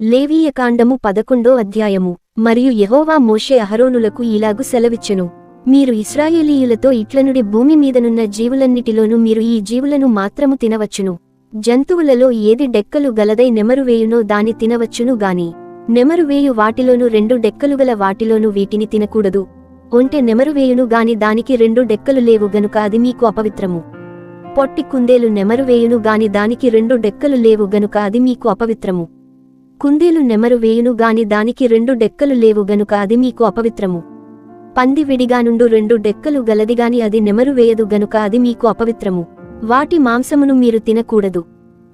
లేవీయకాండము పదకొండో అధ్యాయము. మరియు యహోవా మోషే అహరోనులకు ఇలాగు సెలవిచ్చెను. మీరు ఇస్రాయేలీయులతో ఇట్లనుడి భూమి మీదనున్న జీవులన్నిటిలోనూ మీరు ఈ జీవులను మాత్రము తినవచ్చును. జంతువులలో ఏది డెక్కలు గలదై నెమరువేయునో దాని తినవచ్చును గాని. నెమరువేయు వాటిలోను రెండు డెక్కలు గల వాటిలోను వీటిని తినకూడదు. ఒంటె నెమరువేయును గాని దానికి రెండు డెక్కలు లేవు గనుక అది మీకు అపవిత్రము. పొట్టి కుందేలు నెమరువేయును గాని దానికి రెండు డెక్కలు లేవు గనుక అది మీకు అపవిత్రము. కుందేలు నెమరు వేయును గాని దానికి రెండు డెక్కలు లేవు గనుక అది మీకు అపవిత్రము. పంది విడిగానుండు రెండు డెక్కలు గలదిగాని అది నెమరు వేయదు గనుక అది మీకు అపవిత్రము. వాటి మాంసమును మీరు తినకూడదు.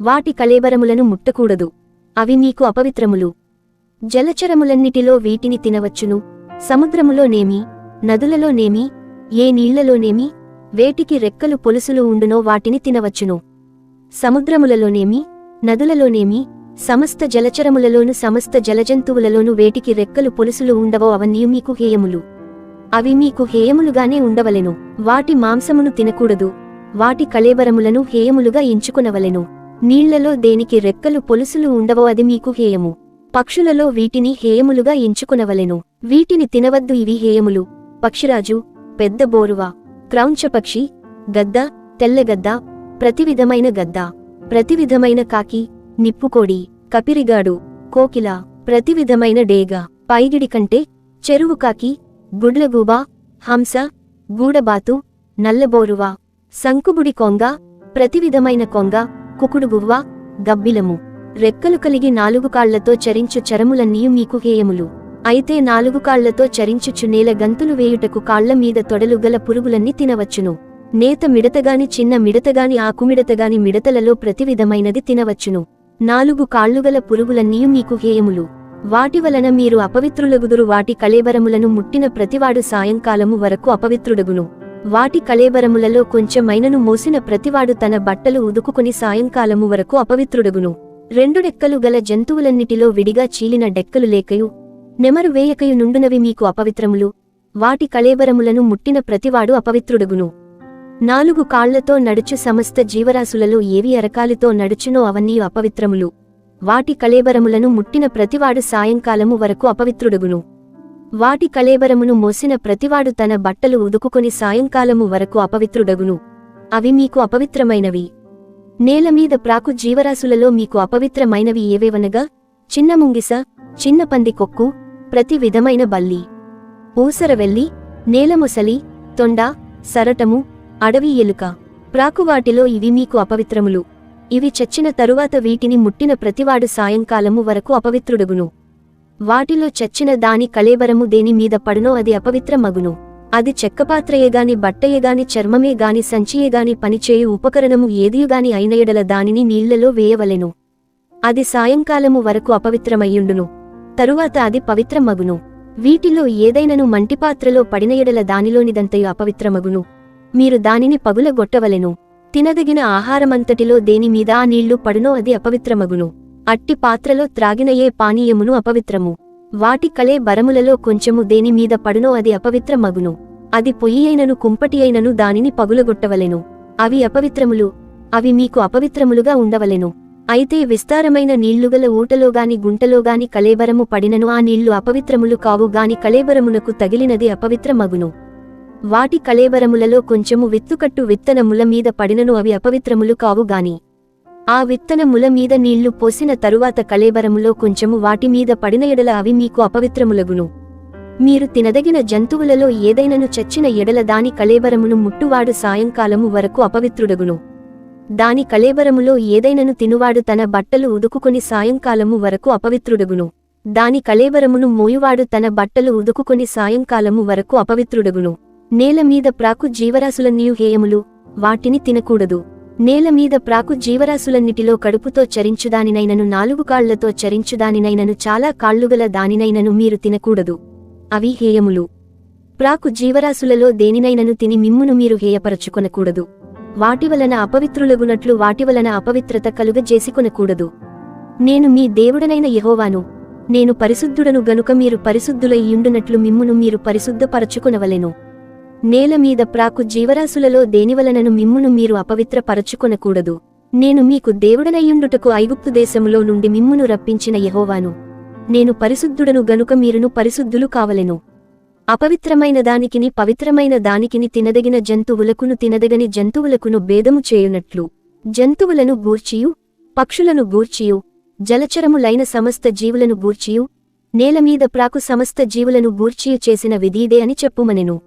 వాటి కళేబరములను ముట్టకూడదు. అవి మీకు అపవిత్రములు. జలచరములన్నిటిలో వీటిని తినవచ్చును. సముద్రములోనేమి నదులలోనేమి ఏ నీళ్ళలోనేమి వేటికి రెక్కలు పొలుసులు ఉండునో వాటిని తినవచ్చును. సముద్రములలోనేమి నదులలోనేమి సమస్త జలచరములలోను సమస్త జలజంతువులలోను వేటికి రెక్కలు పొలుసులు ఉండవో అవన్నీ మీకు హేయములు. అవి మీకు హేయములుగానే ఉండవలెను. వాటి మాంసమును తినకూడదు. వాటి కళేబరములను హేయములుగా ఎంచుకునవలెను. నీళ్ళలో దేనికి రెక్కలు పొలుసులు ఉండవో అది మీకు హేయము. పక్షులలో వీటిని హేయములుగా ఎంచుకునవలెను. వీటిని తినవద్దు ఇవి హేయములు. పక్షిరాజు పెద్ద బోరువా క్రౌంచపక్షి గద్ద తెల్లగద్ద ప్రతివిధమైన గద్ద ప్రతివిధమైన కాకి నిప్పుకోడి కపిరిగాడు కోకిల ప్రతివిధమైన డేగ పైగిడి కంటే చెరువుకాకి గుడ్లగూబ హంస గూడబాతు నల్లబోరువ సంకుబుడి కొంగ ప్రతివిధమైన కొంగ కుకుడుగువ్వ గబ్బిలము. రెక్కలు కలిగి నాలుగు కాళ్ళతో చరించు చరములన్నీ మీకు హేయములు. అయితే నాలుగు కాళ్ళతో చరించుచు నేల గంతులు వేయుటకు కాళ్ళ మీద తొడలు గల పురుగులన్నీ తినవచ్చును. నేత మిడతగాని చిన్న మిడతగాని ఆకుమిడతగాని మిడతలలో ప్రతివిధమైనది తినవచ్చును. నాలుగు కాళ్ళుగల పురుగులన్నీ మీకు హేయములు. వాటి వలన మీరు అపవిత్రులగుదురు వాటి కళేబరములను ముట్టిన ప్రతివాడు సాయంకాలము వరకు అపవిత్రుడగును. వాటి కళేబరములలో కొంచెమైనను మోసిన ప్రతివాడు తన బట్టలు ఉదుకుకుని సాయంకాలము వరకు అపవిత్రుడగును. రెండు డెక్కలు గల జంతువులన్నిటిలో విడిగా చీలిన డెక్కలు లేకయు నెమరు వేయకయు నుండునవి మీకు అపవిత్రములు. వాటి కళేబరములను ముట్టిన ప్రతివాడు అపవిత్రుడగును. నాలుగు కాళ్ళతో నడుచు సమస్త జీవరాశులలో ఏవి అరకాలితో నడుచునో అవన్నీ అపవిత్రములు. వాటి కళేబరములను ముట్టిన ప్రతివాడు సాయంకాలము వరకు అపవిత్రుడగును. వాటి కళేబరమును మోసిన ప్రతివాడు తన బట్టలు ఉదుకుకొని సాయంకాలము వరకు అపవిత్రుడగును. అవి మీకు అపవిత్రమైనవి. నేలమీద ప్రాకు జీవరాశులలో మీకు అపవిత్రమైనవి ఏవేవనగా? చిన్న ముంగిస చిన్న పంది కొక్కు ప్రతి విధమైన బల్లి. ఊసరవెల్లి నేలముసలి తొండ సరటము అడవి ఎలుక. ప్రాకువాటిలో ఇవి మీకు అపవిత్రములు. ఇవి చచ్చిన తరువాత వీటిని ముట్టిన ప్రతివాడు సాయంకాలము వరకు అపవిత్రుడగును. వాటిలో చచ్చిన దాని కళేబరము దేని మీద పడునో అది అపవిత్రమగును. అది చెక్కపాత్రయేగాని బట్టయేగాని చర్మమేగాని సంచియేగాని పనిచేయు ఉపకరణము ఏదియుగాని అయినయడల దానిని నీళ్ళలో వేయవలెను. అది సాయంకాలము వరకు అపవిత్రమయ్యుండును. తరువాత అది పవిత్రమగును. వీటిలో ఏదైనను మంటిపాత్రలో పడినయడల దానిలోనిదంతయు అపవిత్రమగును. మీరు దానిని పగులగొట్టవలెను. తినదగిన ఆహారమంతటిలో దేనిమీద ఆ నీళ్ళు పడునో అది అపవిత్రమగును. అట్టి పాత్రలో త్రాగిన ఏ పానీయమును అపవిత్రము. వాటి కలే బరములలో కొంచెము దేనిమీద పడునో అది అపవిత్రమగును. అది పొయ్యి అయినను కుంపటి అయినను దానిని పగులగొట్టవలెను. అవి అపవిత్రములు. అవి మీకు అపవిత్రములుగా ఉండవలెను. అయితే విస్తారమైన నీళ్ళుగల ఊటలోగాని గుంటలోగాని కలేబరము పడినను ఆ నీళ్ళు అపవిత్రములు కావుగాని కలేబరమునకు తగిలినది అపవిత్రమగును. వాటి కళేబరములలో కొంచెము విత్తుకట్టు విత్తనముల మీద పడినను అవి అపవిత్రములు కావుగాని ఆ విత్తనముల మీద నీళ్ళు పోసిన తరువాత కళేబరములో కొంచెము వాటి మీద పడిన ఎడల అవి మీకు అపవిత్రములగును. మీరు తినదగిన జంతువులలో ఏదైనను చచ్చిన ఎడల దాని కళేబరమును ముట్టువాడు సాయంకాలము వరకు అపవిత్రుడగును. దాని కళేబరములో ఏదైనను తినువాడు తన బట్టలు ఉదుకుకొని సాయంకాలము వరకు అపవిత్రుడగును. దాని కళేబరమును మోయువాడు తన బట్టలు ఉదుకుకొని సాయంకాలము వరకు అపవిత్రుడగును. నేల మీద ప్రాకు జీవరాశులన్నీయు హేయములు వాటిని తినకూడదు. నేల మీద ప్రాకు జీవరాశులన్నిటిలో కడుపుతో చరించుదానినైనను నాలుగు కాళ్ళతో చరించుదానినైనను చాలా కాళ్ళుగల దానినైనను మీరు తినకూడదు. అవి హేయములు. ప్రాకు జీవరాశులలో దేనినైనను తిని మిమ్మును మీరు హేయపరచుకొనకూడదు. వాటివలన అపవిత్రులగునట్లు వాటివలన అపవిత్రత కలుగజేసికొనకూడదు. నేను మీ దేవుడనైన యహోవాను. నేను పరిశుద్ధుడను గనుక మీరు పరిశుద్ధులయ్యుండునట్లు మిమ్మును మీరు పరిశుద్ధపరచుకొనవలెను. నేల మీద ప్రాకు జీవరాశులలో దేనివలనను మిమ్మును మీరు అపవిత్రపరచుకొనకూడదు. నేను మీకు దేవుడనయ్యుండుటకు ఐగుప్తు దేశములో నుండి మిమ్మును రప్పించిన యహోవాను. నేను పరిశుద్ధుడను గనుక మీరును పరిశుద్ధులు కావలెను. అపవిత్రమైన దానికిని పవిత్రమైన దానికిని తినదగిన జంతువులకును తినదగని జంతువులకును భేదము చేయునట్లు. జంతువులను గూర్చియు పక్షులను గూర్చియు జలచరములైన సమస్త జీవులను గూర్చియు నేలమీద ప్రాకు సమస్త జీవులను గూర్చియు చేసిన విధీదే అని చెప్పుమనెను.